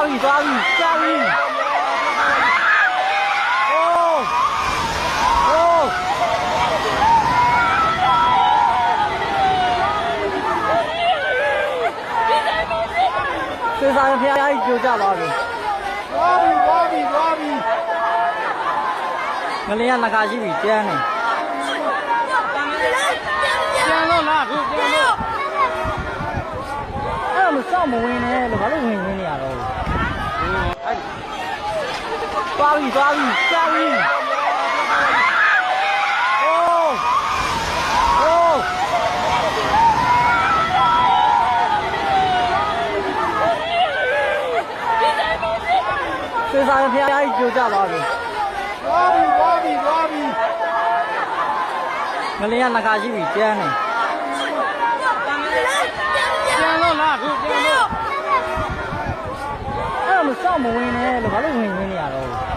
သွားပြီသွားပြီသွားပြီအိုးအိုးစေစားဖျားကြီးကြိုကြသွားပြီသွားပြီသွားပြီသွားပြီငလျာနှကာရှိပြီကျန်းနေကျန်းတော့လားသူကျန်းတော့အဲ့ဒါမစောင့်မဝင်နဲ့လို့ဘာလို့ဝင်နေ သွားပြီသွားပြီသွားပြီအိုးအိုးစေစားဖျားကြီးကြိုကြသွားပြီသွားပြီသွားပြီသွားပြီငလျာနှကာရှိပြီကျန်းနေကျန်းလို့လားခုကျန်းလို့အဲ့မစောင့်မဝင်နဲ့လို့ဘာလို့ဝင်နေရတော့